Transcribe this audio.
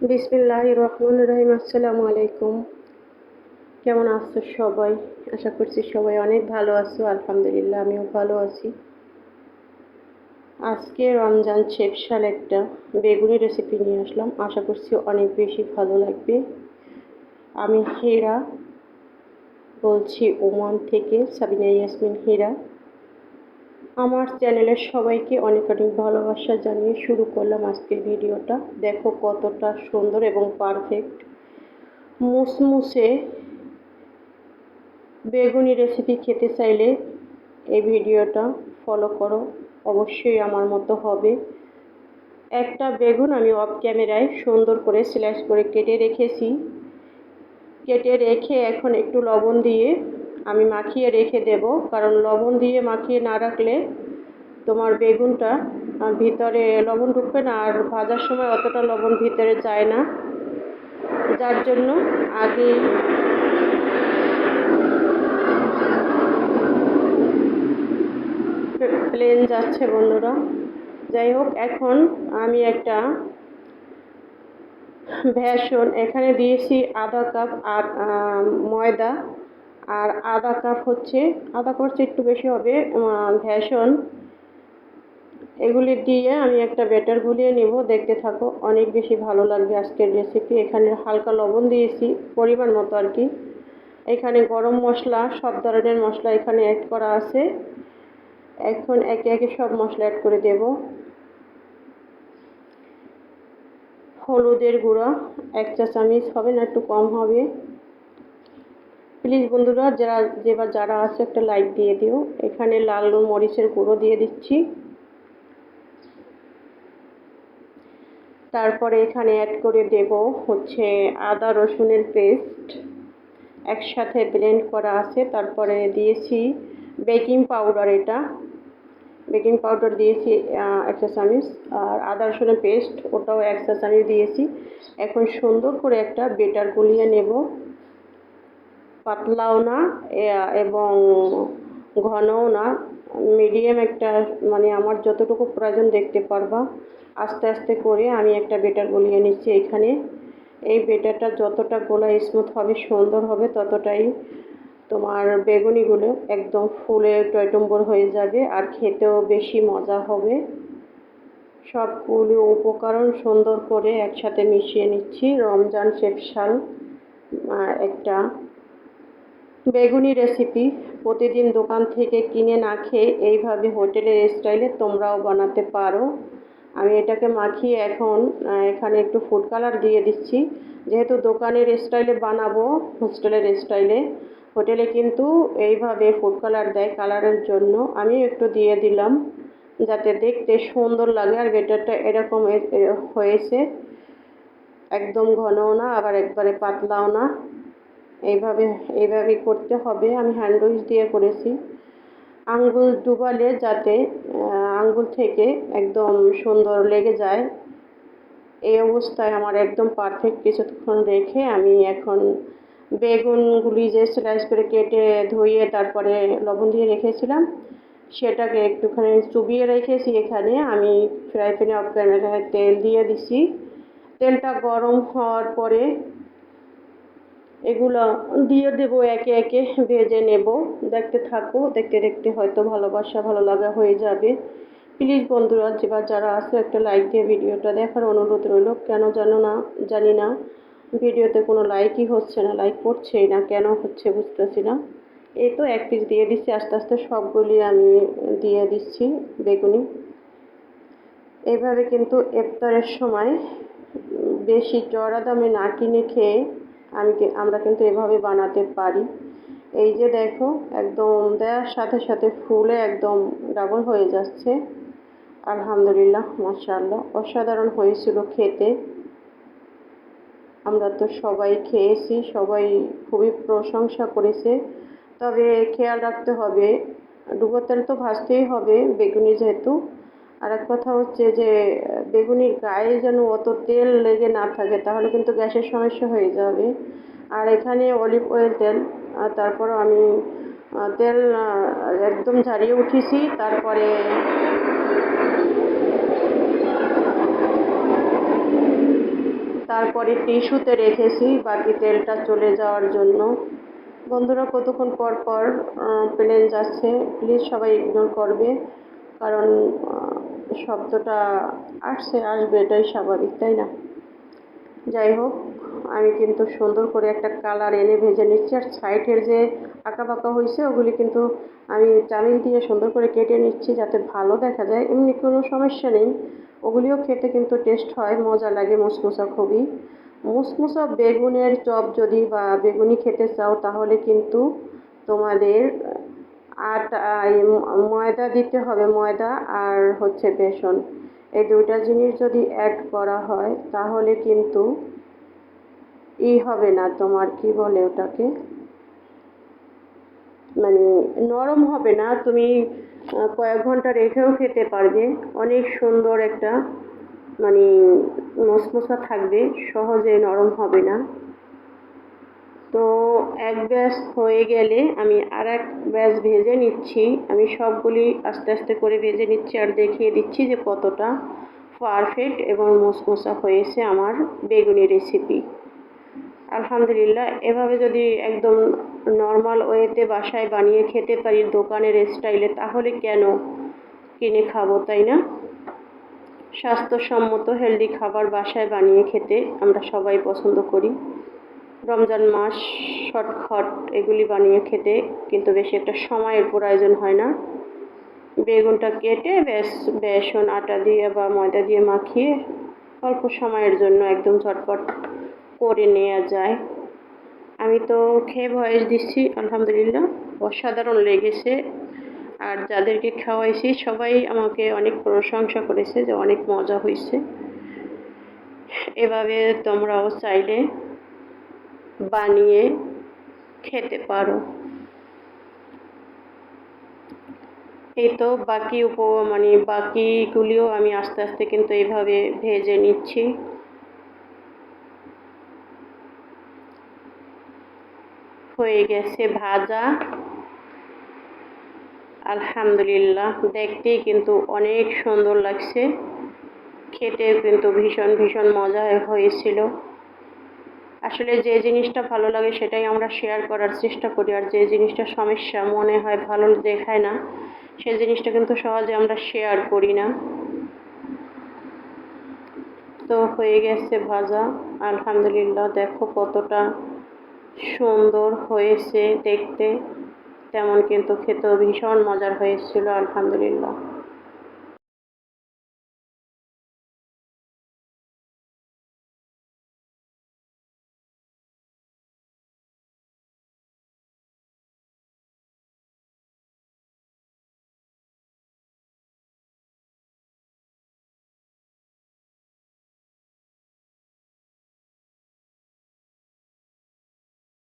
বিসমিল্লাহ রহমান রহিম আসসালামু আলাইকুম কেমন আছো সবাই? আশা করছি সবাই অনেক ভালো আছো, আলহামদুলিল্লাহ, আমিও ভালো আছি। আজকে রমজান শেপশাল একটা বেগুনি রেসিপি নিয়ে আসলাম। আশা করছি অনেক বেশি ভালো লাগবে। আমি হীরা বলছি ওমান থেকে, সাবিনা ইয়াসমিন হীরা। আমার চ্যানেলের সবাইকে অনেক অনেক ভালোবাসা জানিয়ে শুরু করলাম আজকের ভিডিওটা। দেখো কতটা সুন্দর এবং পারফেক্ট মুসমুসে বেগুনি রেসিপি খেতে চাইলে এই ভিডিওটা ফলো করো। অবশ্যই আমার মতো হবে। একটা বেগুন আমি অফ ক্যামেরায় সুন্দর করে স্ল্যাশ করে কেটে রেখেছি। কেটে রেখে এখন একটু লবণ দিয়ে আমি মাখিয়ে রেখে দেব, কারণ লবণ দিয়ে মাখিয়ে না রাখলে তোমার বেগুনটা ভিতরে লবণ ঢুকবে না, আর ভাজার সময় অতটা লবণ ভিতরে যায় না। যার জন্য আগে প্লেন যাচ্ছে বন্ধুরা। যাই হোক, এখন আমি একটা ভ্যাসন এখানে দিয়েছি আধা কাপ আর ময়দা। আর আধা কাপ হচ্ছে আধা করছে একটু বেশি হবে ভ্যাসন এগুলি দিয়ে আমি একটা ব্যাটার গুলিয়ে নিব, দেখতে থাকো, অনেক বেশি ভালো লাগবে আজকের রেসিপি এখানে হালকা লবণ দিয়েছি, পরিমাণ মতো আর কি। এখানে গরম মশলা, সব ধরনের মশলা এখানে অ্যাড করা আছে। এখন একে একে সব মশলা অ্যাড করে দেব। হলুদের গুঁড়া, এক চা চামচ হবে না, একটু কম হবে। প্লিজ বন্ধুরা, যারা যেবার যারা আছে, একটা লাইক দিয়ে দিও। এখানে লাল মরিচের গুঁড়ো দিয়ে দিচ্ছি। তারপরে এখানে অ্যাড করে দেব হচ্ছে আদা রসুনের পেস্ট একসাথে ব্লেন্ড করা আছে। তারপরে দিয়েছি বেকিং পাউডার এটা। বেকিং পাউডার দিয়েছি একটা চামিচ। আর আদা রসুনের পেস্ট ওটাও একটা চামিচ দিয়েছি। এখন সুন্দর করে একটা বেটার গুলিয়ে নেব। পাতলাও না এবং ঘনও না। মিডিয়াম একটা মানে আমার যতটুকু প্রয়োজন দেখতে পারবা। আস্তে আস্তে করে আমি একটা বেটার গলিয়ে নিচ্ছি এখানে। এই বেটারটা যতটা গোলা স্মুথ হবে, সুন্দর হবে, ততটাই তোমার বেগুনিগুলো একদম ফুলে টয়টম্বর হয়ে যাবে আর খেতেও বেশি মজা হবে। সবগুলো উপকরণ সুন্দর করে একসাথে মিশিয়ে নিচ্ছি। রমজান শেফশাল একটা। বেগুনি রেসিপি প্রতিদিন দোকান থেকে কিনে না খেয়ে এইভাবে হোটেলের স্টাইলে তোমরাও বানাতে পারো। আমি এটাকে মাখিয়ে এখন এখানে একটু ফুড কালার দিয়ে দিচ্ছি। যেহেতু দোকানের স্টাইলে বানাবো হোস্টেলের স্টাইলে হোটেলে কিন্তু এইভাবে ফুড কালার দেয় কালারের জন্য। আমি একটু দিয়ে দিলাম, যাতে দেখতে সুন্দর লাগে আর বেটারটা এরকম হয়েছে। একদম ঘনও না, আবার একবারে পাতলাও না। এইভাবে এইভাবেই করতে হবে। আমি হ্যান্ড দিয়ে করেছি। আঙ্গুল ডুবালে যাতে আঙ্গুল থেকে একদম সুন্দর লেগে যায়। এই অবস্থায় আমার একদম পারফেক্ট কিছুক্ষণ রেখে আমি এখন বেগুনগুলি যে স্লাইস করে কেটে ধুয়ে তারপরে লবণ দিয়ে রেখেছিলাম, সেটাকে একটুখানি চুবিয়ে রেখেছি এখানে। আমি ফ্রাই প্যানে অফ তেল দিয়ে দিছি। তেলটা গরম হওয়ার পরে এগুলো দিয়ে দেব একে একে, ভেজে নেব। দেখতে থাকো, দেখতে দেখতে হয়তো ভালোবাসা, ভালো লাগা হয়ে যাবে। প্লিজ বন্ধুরা, যেবার যারা আছে, একটা লাইক দিয়ে ভিডিওটা দেখার অনুরোধ রইল। কেন জানো না, জানি না। ভিডিওতে কোনো লাইকই হচ্ছে না লাইক পড়ছেই না। কেন হচ্ছে বুঝতেছি না। এই তো এক পিস দিয়ে দিচ্ছি। আস্তে আস্তে সবগুলি আমি দিয়ে দিচ্ছি, বেগুনি। এইভাবে কিন্তু ইফতারের সময় বেশি চড়া দামে না কিনে খেয়ে আমি আমরা কিন্তু এভাবে বানাতে পারি। এই যে দেখো, একদম দেওয়ার সাথে সাথে ফুলে একদম ডাবল হয়ে যাচ্ছে। আলহামদুলিল্লাহ, মাশাআল্লাহ, অসাধারণ হয়েছিল খেতে। আমরা তো সবাই খেয়েছি, সবাই খুবই প্রশংসা করেছে। তবে খেয়াল রাখতে হবে, ডুবো তেল তো ভাজতেই হবে, বেগুনি যেহেতু। আর এক কথা হচ্ছে যে, বেগুনির গায়ে যেন অত তেল লেগে না থাকে, তাহলে কিন্তু গ্যাসের সমস্যা হয়ে যাবে। আর এখানে অলিভ অয়েল তেল, আর তারপর আমি তেল একদম ঝারিয়ে উঠেছি, তারপরে তারপরে টিস্যুতে রেখেছি, বাকি তেলটা চলে যাওয়ার জন্য। বন্ধুরা, কতক্ষণ পর পর প্লেন যাচ্ছে, প্লিজ সবাই ইগনোর করবে, কারণ শব্দটা আসছে, আসবে, এটাই স্বাভাবিক, তাই না? যাই হোক, আমি কিন্তু সুন্দর করে একটা কালার এনে ভেজে নিচ্ছি, আর সাইডের যে আঁকা বাঁকা হয়েছে, ওগুলি কিন্তু আমি চামিল দিয়ে সুন্দর করে কেটে নিচ্ছি যাতে ভালো দেখা যায়। এমনি কোনো সমস্যা নেই, ওগুলিও খেতে কিন্তু টেস্ট হয়, মজা লাগে, মুসমুসা খুবই। মুসমুসা বেগুনের চপ যদি বা বেগুনি খেতে চাও, তাহলে কিন্তু তোমাদের এই ময়দা দিতে হবে, ময়দা আর হচ্ছে বেসন। এই দুইটা জিনিস যদি অ্যাড করা হয়, তাহলে কিন্তু ই হবে না। তোমার কি বলে ওটাকে? মানে নরম হবে না। তুমি কয়েক ঘণ্টা রেখেও খেতে পারবে। অনেক সুন্দর একটা মানে মশমশা থাকবে। সহজে নরম হবে না। তো এক ব্যাস হয়ে গেলে আমি আর এক ব্যাস ভেজে নিচ্ছি। আমি সবগুলি আস্তে আস্তে করে ভেজে নিচ্ছি আর দেখিয়ে দিচ্ছি যে কতটা পারফেক্ট এবং মশমশা হয়েছে আমার বেগুনি রেসিপি আলহামদুলিল্লাহ, এভাবে যদি একদম নর্মাল ওয়েতে বাসায় বানিয়ে খেতে পারি দোকানের স্টাইলে তাহলে কেন কিনে খাব, তাই না? স্বাস্থ্যসম্মত হেলদি খাবার বাসায় বানিয়ে খেতে আমরা সবাই পছন্দ করি। রমজান মাস শর্টখট এগুলি বানিয়ে খেতে, কিন্তু বেশি একটা সময়ের প্রয়োজন হয় না। বেগুনটা কেটে বেশ, বেসন, আটা দিয়ে বা ময়দা দিয়ে মাখিয়ে অল্প সময়ের জন্য একদম ঝটপট করে নেওয়া যায়। আমি তো খেয়ে ভয়েস দিচ্ছি, আলহামদুলিল্লাহ। অসাধারণ লেগেছে। আর যাদেরকে খাওয়াইছি, সবাই আমাকে অনেক প্রশংসা করেছে যে অনেক মজা হয়েছে এভাবে তোমরাও চাইলে বানিয়ে খেতে পারো। এই তো বাকি উপ মানে বাকিগুলিও আমি আস্তে আস্তে কিন্তু এইভাবে ভেজে নিচ্ছি। হয়ে গেছে ভাজা। আলহামদুলিল্লাহ, দেখতেই কিন্তু অনেক সুন্দর লাগছে। খেতে কিন্তু ভীষণ ভীষণ মজা হয়েছিল। আসলে যে জিনিসটা ভালো লাগে সেটাই আমরা শেয়ার করার চেষ্টা করি আর যে জিনিসটা সমস্যা মনে হয় ভালো দেখায় না সেই জিনিসটা কিন্তু সহজে আমরা শেয়ার করি না। তো হয়ে গেছে ভাজা, আলহামদুলিল্লাহ দেখো কতটা সুন্দর হয়েছে দেখতে, তেমন কিন্তু খেতেও ভীষণ মজার হয়েছিল, আলহামদুলিল্লাহ।